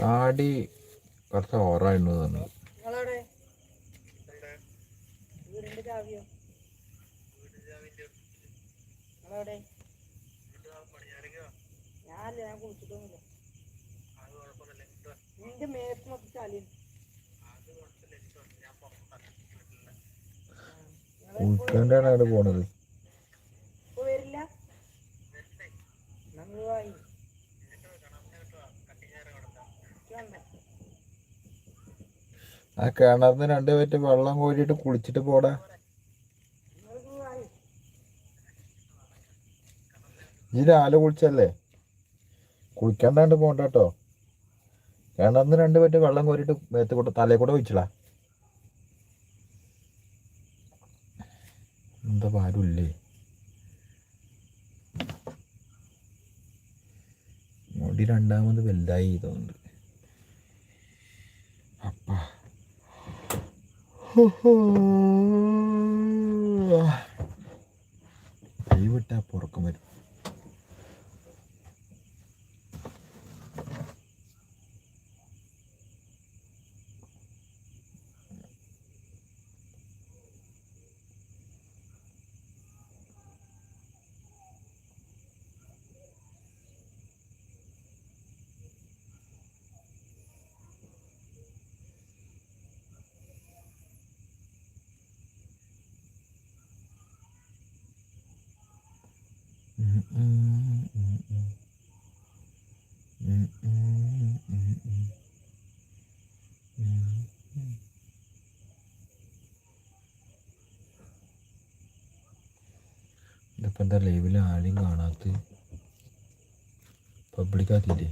താടി കുറച്ച് ഓറായിരുന്നു തന്നെ നിങ്ങളവിടെ? അവിടെ ചാവിയോ? ആ കിണറിന് രണ്ട് പറ്റി വെള്ളം കോരിട്ട് കുളിച്ചിട്ട് പോടാ. ഈ രാവിലെ കുളിച്ചല്ലേ? കുളിക്കാണ്ടാണ്ട് പോണ്ട കേട്ടോ കിണറിന് രണ്ട് പറ്റി വെള്ളം കോരിട്ട് മേത്ത് കൂടെ തലേ കൂടെ ഒഴിച്ചടാ എന്താ പാരുല്ലേ മുടി രണ്ടാമത് വലുതായി തോന്നുന്നുണ്ട്. കൈ വിട്ടാ പുറക്കം വരും ഇതിപ്പോ എന്താ ലൈവിൽ ആരെയും കാണാത്ത പബ്ലിക് ആക്കിയില്ലേ?